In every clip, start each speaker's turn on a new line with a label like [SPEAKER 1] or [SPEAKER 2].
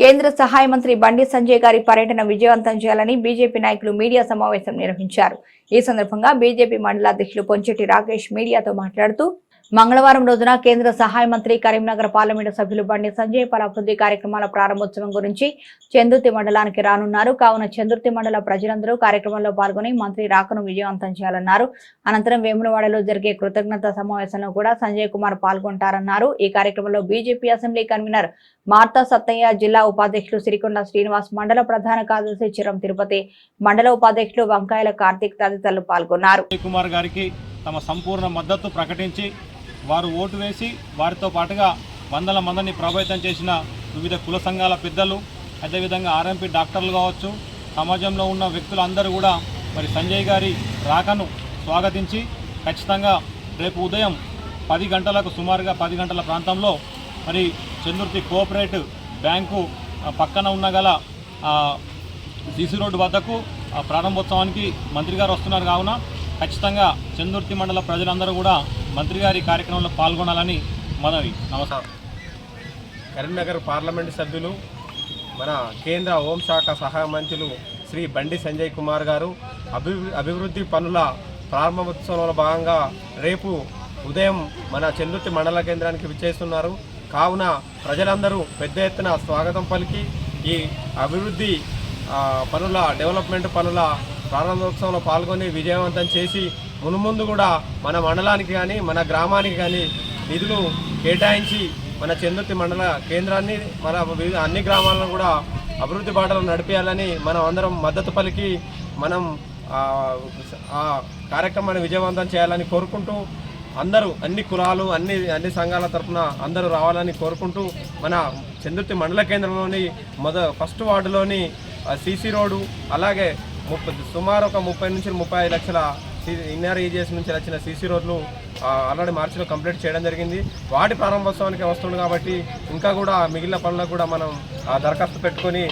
[SPEAKER 1] కేంద్ర సహాయ మంత్రి బండి సంజయ్ గారి పర్యటన విజయవంతం చేయాలని బీజేపీ నాయకులు మీడియా సమావేశం నిర్వహించారు. ఈ సందర్భంగా బీజేపీ మండలాధ్యక్షులు పొంచెట్టి రాకేష్ మీడియాతో మాట్లాడుతూ మంగళవారం రోజున కేంద్ర సహాయ మంత్రి కరీంనగర్ పార్లమెంటు సభ్యులు బండి సంజయ్ పలు అభివృద్ధి కార్యక్రమాల ప్రారంభోత్సవం గురించి చందుర్తి మండలానికి రానున్నారు. కావున చందుర్తి మండల ప్రజలందరూ కార్యక్రమంలో పాల్గొని మంత్రి రాకను విజయవంతం చేయాలన్నారు. అనంతరం వేములవాడలో జరిగే కృతజ్ఞత సమావేశంలో కూడా సంజయ్ కుమార్ పాల్గొంటారన్నారు. ఈ కార్యక్రమంలో BJP assembly convener Marta Sattaiah జిల్లా ఉపాధ్యక్షులు సిరికొండ శ్రీనివాస్ మండల ప్రధాన కార్యదర్శి చిరం తిరుపతి మండల ఉపాధ్యక్షులు వంకాయల కార్తీక్ తదితరులు పాల్గొన్నారు.
[SPEAKER 2] కుమార్ గారికి తమ సంపూర్ణ మద్దతు ప్రకటించి వారు ఓటు వేసి వారితో పాటుగా వందల మందిని ప్రభావితం చేసిన వివిధ కుల సంఘాల పెద్దలు అదేవిధంగా ఆర్ఎంపీ డాక్టర్లు కావచ్చు సమాజంలో ఉన్న వ్యక్తులందరూ కూడా మరి సంజయ్ గారి రాకను స్వాగతించి ఖచ్చితంగా రేపు ఉదయం పది గంటలకు సుమారుగా పది గంటల ప్రాంతంలో మరి చందుర్తి కోఆపరేటివ్ బ్యాంకు పక్కన ఉన్న గల సిసి రోడ్డు వద్దకు ఆ ప్రారంభోత్సవానికి మంత్రి గారు వస్తున్నారు కావున ఖచ్చితంగా చందుర్తి మండల ప్రజలందరూ కూడా మంత్రి గారి కార్యక్రమంలో పాల్గొనాలని మనవి. నమస్కారం.
[SPEAKER 3] కరీంనగర్ పార్లమెంటు సభ్యులు మన కేంద్ర హోంశాఖ సహాయ మంత్రులు శ్రీ బండి సంజయ్ కుమార్ గారు అభి అభివృద్ధి పనుల ప్రారంభోత్సవంలో భాగంగా రేపు ఉదయం మన చెందుర్తి మండల కేంద్రానికి విచ్చేస్తున్నారు. కావున ప్రజలందరూ పెద్ద ఎత్తున స్వాగతం పలికి ఈ అభివృద్ధి పనుల డెవలప్మెంట్ పనుల ప్రారంభోత్సవంలో పాల్గొని విజయవంతం చేసి మునుముందు కూడా మన మండలానికి కానీ మన గ్రామానికి కానీ నిధులు కేటాయించి మన చందుర్తి మండల కేంద్రాన్ని మన వివిధ అన్ని గ్రామాలను కూడా అభివృద్ధి బాటలు నడిపేయాలని మనం అందరం మద్దతు పలికి మనం ఆ, ఆ కార్యక్రమాన్ని విజయవంతం చేయాలని కోరుకుంటూ అందరూ అన్ని కులాలు అన్ని అన్ని సంఘాల తరఫున అందరూ రావాలని కోరుకుంటూ మన చందుర్తి మండల కేంద్రంలోని మొద ఫస్ట్ వార్డులోని సీసీ రోడ్డు అలాగే ముప్పై సుమారు ఒక ముప్పై నుంచి ముప్పై ఐదు లక్షల ఇన్నర్ ఏజిఎస్ నుంచి వచ్చిన సీసీ రోడ్లు ఆల్రెడీ మార్చిలో కంప్లీట్ చేయడం జరిగింది. వాటి ప్రారంభోత్సవానికి వస్తుంది కాబట్టి ఇంకా కూడా మిగిలిన పనులకు కూడా మనం ఆ, దరఖాస్తు పెట్టుకొని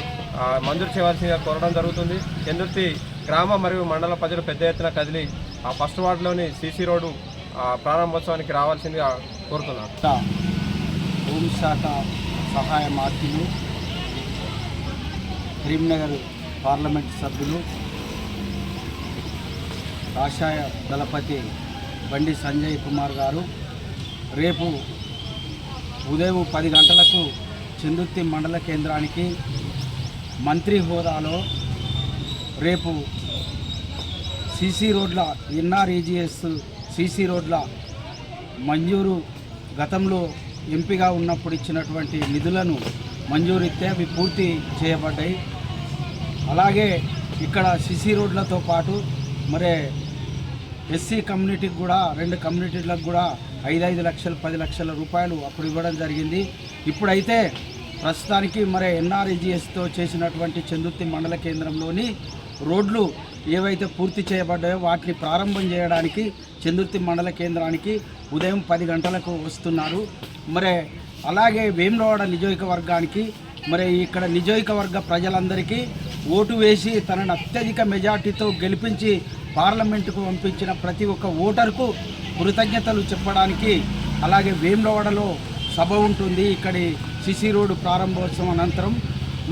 [SPEAKER 3] మంజూరు చేయవలసిందిగా కోరడం జరుగుతుంది. చందుర్తి గ్రామ మరియు మండల ప్రజలు పెద్ద ఎత్తున కదిలి ఆ ఫస్ట్ వార్డులోని సీసీ రోడ్డు ప్రారంభోత్సవానికి రావాల్సిందిగా కోరుతున్నాను
[SPEAKER 4] హోంశాఖ సహాయ మార్పులు కరీంనగర్ పార్లమెంట్ సభ్యులు కాషాయ దళపతి బండి సంజయ్ కుమార్ గారు. రేపు ఉదయం పది గంటలకు చందుర్తి మండల కేంద్రానికి మంత్రి హోదాలో రేపు సీసీ రోడ్ల ఎన్ఆర్ఈజిఎస్ సీసీ రోడ్ల మంజూరు గతంలో ఎంపీగా ఉన్నప్పుడు ఇచ్చినటువంటి నిధులను మంజూరిస్తే అవి పూర్తి చేయబడ్డాయి. అలాగే ఇక్కడ సిసి రోడ్లతో పాటు మరి ఎస్సీ కమ్యూనిటీకి కూడా రెండు కమ్యూనిటీలకు కూడా ఐదు ఐదు లక్షలు పది లక్షల రూపాయలు అప్పుడు ఇవ్వడం జరిగింది. ఇప్పుడైతే ప్రస్తుతానికి మరి ఎన్ఆర్ఈజీఎస్తో చేసినటువంటి చందుర్తి మండల కేంద్రంలోని రోడ్లు ఏవైతే పూర్తి చేయబడ్డాయో వాటిని ప్రారంభం చేయడానికి చందుర్తి మండల కేంద్రానికి ఉదయం పది గంటలకు వస్తున్నారు. మరి అలాగే వేములవాడ నియోజకవర్గానికి మరి ఇక్కడ నియోజకవర్గ ప్రజలందరికీ ఓటు వేసి తనను అత్యధిక మెజార్టీతో గెలిపించి పార్లమెంటుకు పంపించిన ప్రతి ఒక్క ఓటర్కు కృతజ్ఞతలు చెప్పడానికి అలాగే వేములవాడలో సభ ఉంటుంది. ఇక్కడి సిసి రోడ్డు ప్రారంభోత్సవం అనంతరం.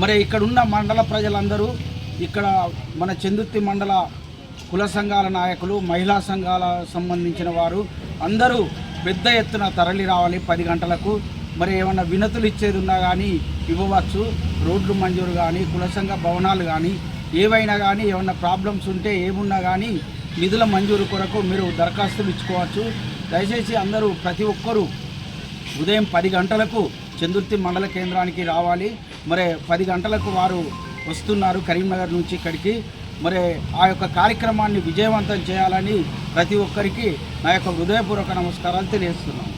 [SPEAKER 4] మరి ఇక్కడ ఉన్న మండల ప్రజలందరూ ఇక్కడ మన చందుర్తి మండల కుల సంఘాల నాయకులు మహిళా సంఘాల సంబంధించిన వారు అందరూ పెద్ద ఎత్తున తరలి రావాలి పది గంటలకు. మరి ఏమన్నా వినతులు ఇచ్చేది ఉన్నా కానీ ఇవ్వవచ్చు. రోడ్లు మంజూరు కానీ కులసంఘ భవనాలు కానీ ఏవైనా కానీ ఏమన్నా ప్రాబ్లమ్స్ ఉంటే ఏమున్నా కానీ నిధుల మంజూరు కొరకు మీరు దరఖాస్తులు ఇచ్చుకోవచ్చు. దయచేసి అందరూ ప్రతి ఒక్కరూ ఉదయం పది గంటలకు చందుర్తి మండల కేంద్రానికి రావాలి. మరి పది గంటలకు వారు వస్తున్నారు కరీంనగర్ నుంచి ఇక్కడికి. మరి ఆ యొక్క కార్యక్రమాన్ని విజయవంతం చేయాలని ప్రతి ఒక్కరికి నా యొక్క హృదయపూర్వక నమస్కారాలు తెలియజేస్తున్నాను.